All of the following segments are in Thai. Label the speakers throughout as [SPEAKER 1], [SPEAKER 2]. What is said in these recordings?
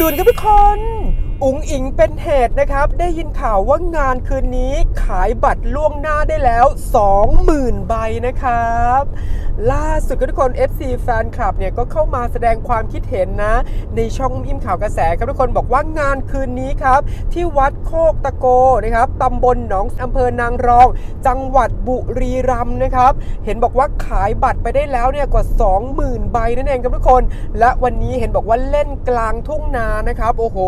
[SPEAKER 1] ด่วนครับทุกคน อุ๋งอิงเป็นเหตุนะครับ ได้ยินข่าวว่างานคืนนี้ขายบัตรล่วงหน้าได้แล้ว 20,000 ใบนะครับ ล่าสุดทุกคน FC แฟนคลับเนี่ยก็เข้ามาแสดงความคิดเห็นนะ ในช่องอิมข่าวกระแสครับทุกคนบอกว่างานคืนนี้ครับ ที่วัดโคกตะโกนะครับตำบลหนองอำเภอนางรอง จังหวัด บุรีรัมย์นะครับ เห็นบอกว่าขายบัตรไปได้แล้วเนี่ยกว่า 20,000 ใบนั่นเองครับทุกคน และวันนี้เห็นบอกว่าเล่นกลางทุ่งนานะครับ โอ้โห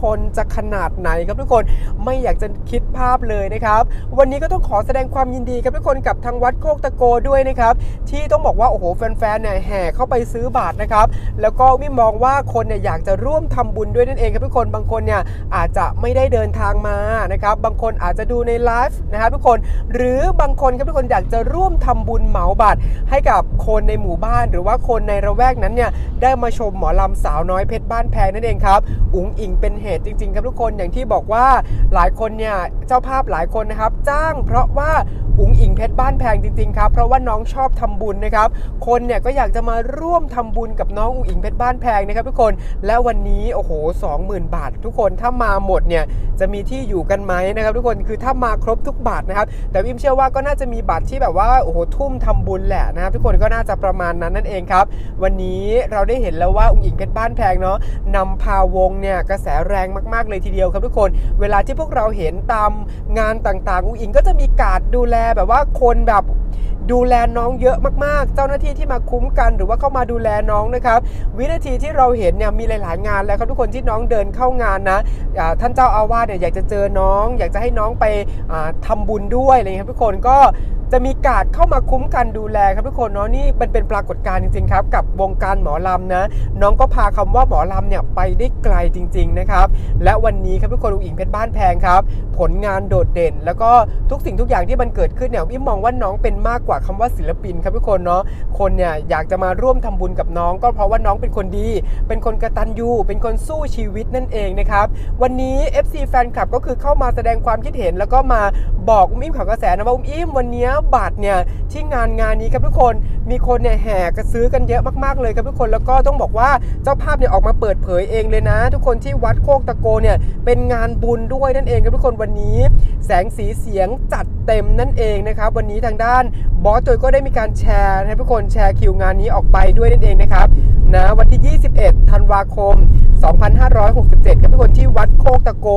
[SPEAKER 1] คนจะขนาดไหนครับทุกคนไม่อยากจะคิดภาพเลยนะครับ วันนี้ก็ต้องขอแสดงความยินดีครับทุกคนกับทางวัดโคกตะโกด้วยนะครับ ที่ต้องบอกว่าโอ้โหแฟนๆเนี่ยแห่เข้าไปซื้อบัตรนะครับ แล้วก็วิมองว่าคนเนี่ยอยากจะร่วมทำบุญด้วยนั่นเองครับทุกคนบางคนเนี่ยอาจจะไม่ได้เดินทางมานะครับ บางคนอาจจะดูในไลฟ์นะครับทุกคนหรือบางคนครับทุกคนอยากจะร่วมทำบุญเหมาบัตรให้กับคนในหมู่บ้าน หรือว่าคนในระแวกนั้นเนี่ยได้มาชมหมอลำสาวน้อยเพชรบ้านแพงนั่นเองครับอุ๋งอิงเป็นเหตุจริง ๆ ครับทุกคนอย่างที่บอกว่าหลายคนเนี่ยเจ้าภาพหลายคนนะครับ จ้างเพราะว่า อุ๋งอิงเพชรบ้านแพงจริงๆครับเพราะว่าน้องชอบทำบุญนะครับคนเนี่ยก็อยากจะมาร่วมทำบุญกับน้องอุ๋งอิงเพชรบ้านแพงนะครับทุกคนและวันนี้โอ้โห 20,000 บาท ทุกคนถ้ามาหมดเนี่ยจะมีที่อยู่กันไหมนะครับ ทุกคนคือถ้ามาครบทุกบาทนะครับแต่วิมเชื่อว่าก็น่าจะมีบัตรที่แบบว่าโอ้โหทุ่มทำบุญแหละนะครับทุกคนก็น่าจะประมาณนั้นนั่นเองครับ วันนี้เราได้เห็นแล้วว่าอุ๋งอิงเพชรบ้านแพงเนาะนำพาวงเนี่ยกระแสแรงมากๆเลยทีเดียวครับทุกคน เวลาที่พวกเราเห็นตามงานต่างๆอุ๋งอิงก็จะมีการดูแลแบบว่าคนแบบดูแลน้องเยอะมากๆ เจ้าหน้าที่ที่มาคุ้มกันหรือว่าเข้ามาดูแลน้องนะครับ วินาทีที่เราเห็นเนี่ยมีหลาย ๆ งานแล้วครับทุกคนที่น้องเดินเข้างานนะท่านเจ้าอาวาสเนี่ยอยากจะเจอน้อง อยากจะให้น้องไปทำทำบุญด้วยอะไรเงี้ยครับทุกคนก็ จะมีการดเข้ามาคุ้มกันดูแลครับทุกคนเนาะนี่มันเป็นปรากฏการณ์จริงๆครับ กับวงการหมอลำนะ น้องก็พาคำว่าหมอลำเนี่ยไปได้ไกลจริง ๆนะครับ และวันนี้ครับทุกคนอุ๋งอิงเพชรบ้านแพงครับ ผลงานโดดเด่น แล้วก็ทุกสิ่งทุกอย่างที่มันเกิดขึ้นเนี่ยอิมมองว่าน้องเป็นมากกว่าคำว่าศิลปินครับทุกคนเนาะคนเนี่ยอยากจะมาร่วมทำบุญกับน้อง ก็เพราะว่าน้องเป็นคนดี เป็นคนกระตันยูเป็นคนสู้ชีวิตนั่นเองนะครับวันนี้ FC แฟนคลับก็คือเข้ามาแสดงความคิดเห็น แล้วก็มาบอกอุ้มอิมข่าวกระแสนะว่าอุ้มอิมวันนี้บัตรเนี่ยที่งานงานนี้ครับทุกคนมีคนเนี่ยแห่กระซื้อกันเยอะมากๆเลยครับทุกคนแล้วก็ต้องบอกว่าเจ้าภาพเนี่ยออกมาเปิดเผยเองเลยนะ ทุกคนที่วัดโคกตะโกเนี่ยเป็นงานบุญด้วยนั่นเองครับทุกคนวันนี้ แสงสีเสียงจัดเต็มนั่นเองนะครับวันนี้ทางด้านบอสตัวก็ได้มีการแชร์ให้ทุกคนแชร์คิวงานนี้ออกไปด้วยนั่นเองนะครับนะวันที่ 21 ธันวาคม 2567ครับทุกคนที่วัดโคกตะโก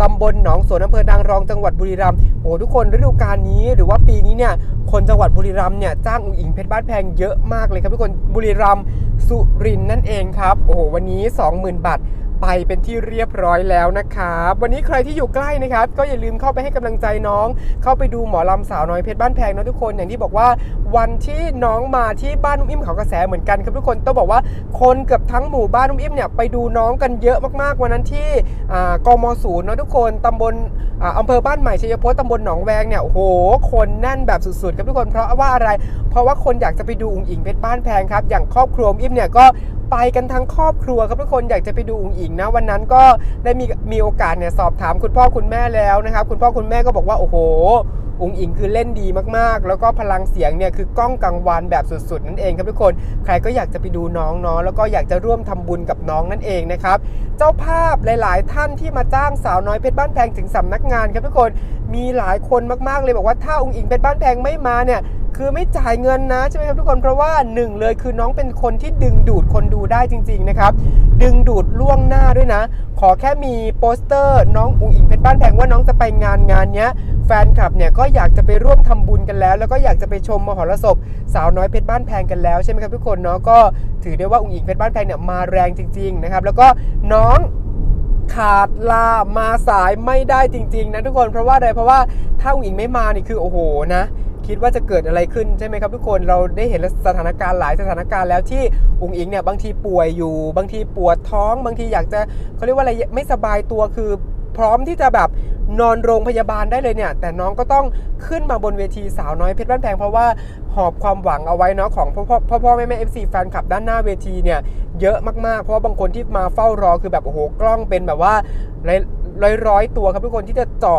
[SPEAKER 1] ตำบลหนองสวนอำเภอนางรองจังหวัดบุรีรัมย์โอ้ทุกคนฤดูกาลนี้หรือว่าปีนี้เนี่ยคนจังหวัดบุรีรัมย์เนี่ยจ้างอุ๋งอิงเพชรบ้านแพงเยอะมากเลยครับทุกคนบุรีรัมย์สุรินทร์นั่นเองครับโอ้โหวันนี้ 20,000 บาท ไปเป็นที่เรียบร้อยแล้วนะครับ วันนี้ใครที่อยู่ใกล้นะครับ ก็อย่าลืมเข้าไปให้กำลังใจน้อง เข้าไปดูหมอลำสาวน้อยเพชรบ้านแพงนะทุกคนอย่างที่บอกว่า วันที่น้องมาที่บ้านนุ่มอิ่มเขากระแสเหมือนกันครับทุกคนต้องบอกว่าคนเกือบทั้งหมู่บ้านนุ่มอิ่มเนี่ยไปดูน้องกันเยอะมากๆวันนั้นที่อ่ากมศูนย์นะทุกคนตำบลอ่าเภอบ้านใหม่ชัยพจน์ตำบลหนองแวงเนี่ยโอ้โห คนแน่นแบบสุดๆครับทุกคนเพราะว่าอะไร เพราะว่าคนอยากจะไปดูอุ๋งอิงเพชรบ้านแพงครับอย่างครอบครัวอิ่มเนี่ยก็ ไปกันทั้งครอบครัวครับทุกคนอยากจะไปดูอุ๋งอิงนะ วันนั้นก็ได้มีมีโอกาสเนี่ยสอบถามคุณพ่อคุณแม่แล้วนะครับ คุณพ่อคุณแม่ก็บอกว่าโอ้โหอุ๋งอิงคือเล่นดีมากๆ แล้วก็พลังเสียงเนี่ยคือกล้องกังวานแบบสุดๆ นั่นเองครับทุกคน ใครก็อยากจะไปดูน้องเนาะแล้วก็อยากจะร่วมทำบุญกับน้องนั่นเองนะครับ เจ้าภาพหลายๆ ท่านที่มาจ้างสาวน้อยเพชรบ้านแพงถึงสำนักงานครับทุกคน มีหลายคนมากๆเลยบอกว่าถ้าอุ๋งอิงเพชรบ้านแพงไม่มาเนี่ย คือไม่จ่ายเงินนะใช่ไหมครับทุกคนเพราะว่าหนึ่งเลยคือน้องเป็นคนที่ดึงดูดคนดูได้จริง ๆนะครับ ดึงดูดล่วงหน้าด้วยนะ ขอแค่มีโปสเตอร์ น้องอุ๋งอิงเพชรบ้านแพงว่าน้องจะไปงานงานเนี้ยแฟนคลับเนี่ยก็อยากจะไปร่วมทำบุญกันแล้ว แล้วก็อยากจะไปชมมหรสพสาวน้อยเพชรบ้านแพงกันแล้วใช่ไหมครับทุกคนเนาะก็ถือได้ว่าอุ๋งอิงเพชรบ้านแพงเนี่ยมาแรงจริง ๆนะครับ แล้วก็น้องขาดลามาสายไม่ได้จริง ๆนะทุกคนเพราะว่าอะไรเพราะว่าถ้าอุ๋งอิงไม่มานี่คือโอ้โหนะ คิดว่าจะเกิดอะไรขึ้นใช่ไหมครับทุกคนเราได้เห็นสถานการณ์หลายสถานการณ์แล้วที่อุ๋งอิงเนี่ยบางทีป่วยอยู่ บางทีปวดท้อง บางทีอยากจะเขาเรียกว่าอะไรไม่สบายตัวคือพร้อมที่จะแบบนอนโรงพยาบาลได้เลยเนี่ย แต่น้องก็ต้องขึ้นมาบนเวทีสาวน้อยเพชรบ้านแพงเพราะว่าหอบความหวังเอาไว้เนาะของพ่อพ่อพ่อพ่อแม่แม่เอฟซีแฟนคลับด้านหน้าเวทีเนี่ยเยอะมากๆ เพราะว่าบางคนที่มาเฝ้ารอคือแบบโอ้โหกล้องเป็นแบบว่า ร้อยร้อยๆตัวครับทุกคนที่จะจ่อ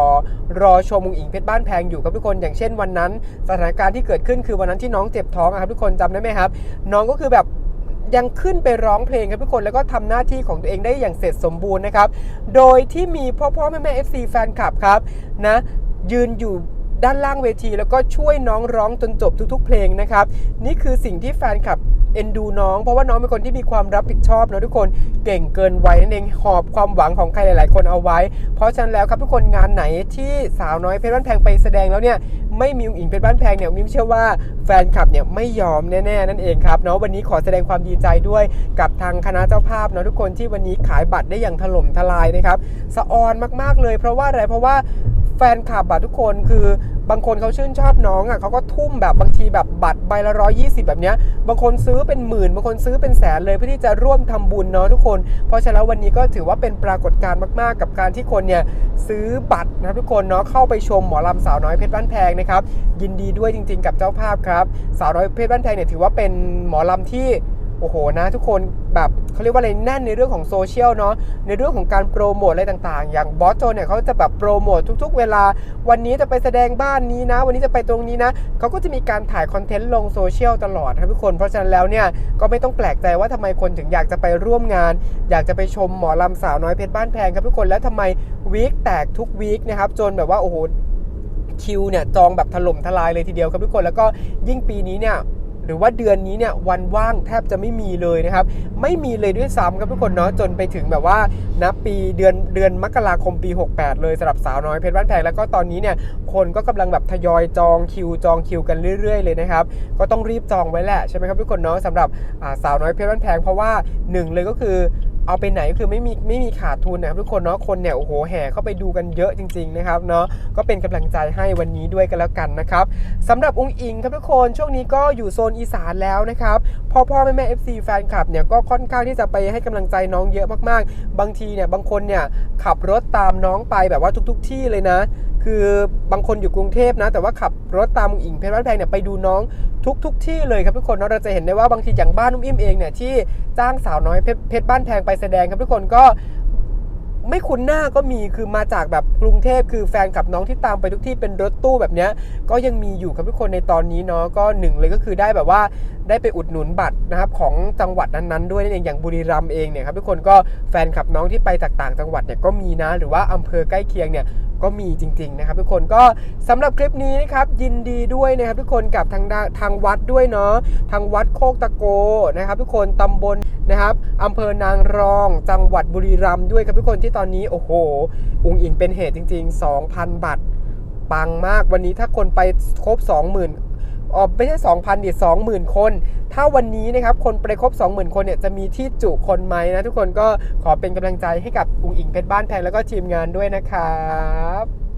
[SPEAKER 1] รอชมมุงอิงเพชรบ้านแพงอยู่ครับทุกคน อย่างเช่นวันนั้น สถานการณ์ที่เกิดขึ้นคือวันนั้นที่น้องเจ็บท้องครับทุกคนจำได้ไหมครับ น้องก็คือแบบยังขึ้นไปร้องเพลงครับทุกคนแล้วก็ทำหน้าที่ของตัวเองได้อย่างเสร็จสมบูรณ์นะครับ โดยที่มีพ่อพ่อแม่แม่ FC แฟนคลับครับนะยืนอยู่ ด้านล่างเวที แล้วก็ช่วยน้องร้องจนจบทุกๆ เพลงนะครับ นี่คือสิ่งที่แฟนคลับเอ็นดูน้อง เพราะว่าน้องเป็นคนที่มีความรับผิดชอบนะทุกคนเก่งเกินวัยนั่นเองหอบความหวังของใครหลาย ๆ คนเอาไว้ เพราะฉะนั้นแล้วครับทุกคนงานไหนที่สาวน้อยเพชรบ้านแพงไปแสดงแล้วเนี่ยไม่มีอุ๋งอิงเพชรบ้านแพงเนี่ยมิมเชื่อว่าแฟนคลับเนี่ยไม่ยอมแน่ ๆ นั่นเองครับเนาะวันนี้ขอแสดงความดีใจด้วยกับทางคณะเจ้าภาพเนาะทุกคนที่วันนี้ขายบัตรได้อย่างถล่มทลายนะครับสะออนมากๆเลย เพราะว่าอะไรเพราะว่า แฟนคลับอะทุกคนคือบางคนเขาชื่นชอบน้องอะเขาก็ทุ่มแบบบางทีแบบบัตรใบละร้อยี่สิบแบบเนี้ยบางคนซื้อเป็นหมื่น บางคนซื้อเป็นแสนเลยเพื่อที่จะร่วมทำบุญเนาะทุกคน เพราะฉะนั้นวันนี้ก็ถือว่าเป็นปรากฏการณ์มากๆ กับการที่คนเนี่ยซื้อบัตรนะครับทุกคนเนาะเข้าไปชมหมอลำสาวน้อยเพชรบ้านแพงนะครับยินดีด้วยจริง ๆ กับเจ้าภาพครับ สาวน้อยเพชรบ้านแพงเนี่ยถือว่าเป็นหมอลำที่ โอ้โหนะ ทุกคนแบบเขาเรียกว่าอะไรแน่นในเรื่องของโซเชียลเนาะในเรื่องของการโปรโมทอะไรต่างๆ อย่างบอสโจเนี่ยเขาจะแบบโปรโมททุก ๆ เวลา วันนี้จะไปแสดงบ้านนี้นะ วันนี้จะไปตรงนี้นะเขาก็จะมีการถ่ายคอนเทนต์ลงโซเชียลตลอดครับทุกคนเพราะฉะนั้นแล้วเนี่ยก็ไม่ต้องแปลกใจว่าทำไมคนถึงอยากจะไปร่วมงาน อยากจะไปชมหมอลำสาวน้อยเพชรบ้านแพงครับทุกคนแล้วทำไมวีคแตกทุกวีคนะครับจนแบบว่าโอ้โหคิวเนี่ยจองแบบถล่มทลายเลยทีเดียวครับทุกคนแล้วก็ยิ่งปีนี้เนี่ย หรือว่าเดือนนี้เนี่ยวันว่างแทบจะไม่มีเลยนะครับ ไม่มีเลยด้วยซ้ำครับทุกคนเนาะจนไปถึงแบบว่านะปีเดือนเดือนมกราคมปี 68 เลยสำหรับสาวน้อยเพชรบ้านแพงแล้วก็ตอนนี้เนี่ยคนก็กำลังแบบทยอยจองคิวจองคิวกันเรื่อย ๆ เลยนะครับ ก็ต้องรีบจองไว้แหละใช่ไหมครับทุกคนเนาะสำหรับสาวน้อยเพชรบ้านแพงเพราะว่าหนึ่งเลยก็คือ เอาไปไหนก็คือไม่มีไม่มีขาดทุนนะครับทุกคนเนาะคนเนี่ยโอ้โหแห่เข้าไปดูกันเยอะจริง ๆนะครับเนาะก็เป็นกำลังใจให้วันนี้ด้วยกันแล้วกันนะครับสำหรับองค์อิงครับทุกคนช่วงนี้ก็อยู่โซนอีสานแล้วนะครับ พ่อพ่อแม่แม่เอฟซีแฟนคลับเนี่ยก็ค่อนข้างที่จะไปให้กำลังใจน้องเยอะมากๆ บางทีเนี่ยบางคนเนี่ยขับรถตามน้องไปแบบว่าทุก ๆ ที่เลยนะ คือบางคนอยู่กรุงเทพนะ แต่ว่าขับรถตามอิงเพชรบ้านแพงเนี่ยไปดูน้องทุกทุกๆที่เลยครับทุกคนเนาะเราจะเห็นได้ว่าบางทีอย่างบ้านนุ่มอิ่มเองเนี่ยที่จ้างสาวน้อยเพชรเพชรบ้านแพงไปแสดงครับทุกคนก็ ไม่คุ้นหน้าก็มีคือมาจากแบบกรุงเทพคือแฟนกับน้องที่ตามไปทุกที่เป็นรถตู้แบบเนี้ยก็ยังมีอยู่ครับทุกคนในตอนนี้เนาะก็หนึ่งเลยก็คือได้แบบว่าได้ไปอุดหนุนบัตรนะครับของจังหวัดนั้นๆด้วยนั่นเองอย่างบุรีรัมย์เองเนี่ยครับทุกคนก็แฟนคลับน้องที่ไปจากต่างจังหวัดเนี่ยก็มีนะ หรือว่าอำเภอใกล้เคียงเนี่ย ก็มีจริง ๆ นะครับ ทุกคนก็สำหรับคลิปนี้นะครับยินดีด้วยนะครับ ทุกคนกับทางทางวัดด้วยเนาะทางวัดโคกตะโกนะครับ ทุกคนตำบลนะครับอำเภอนางรอง จังหวัดบุรีรัมย์ด้วยครับทุกคนที่ตอนนี้โอ้โห อุงอิงเป็นเหตุจริง ๆ 2,000 บาทปังมากวันนี้ถ้าคนไปครบ 20,000 อ๋อไม่ใช่2,000ดิ20,000 คน ถ้าวันนี้นะครับคนไปครบ 20,000 คนเนี่ยจะมีที่จุคนไหมนะทุกคนก็ขอเป็นกำลังใจให้กับอุงอิงเพชรบ้านแพงแล้วก็ทีมงานด้วยนะครับ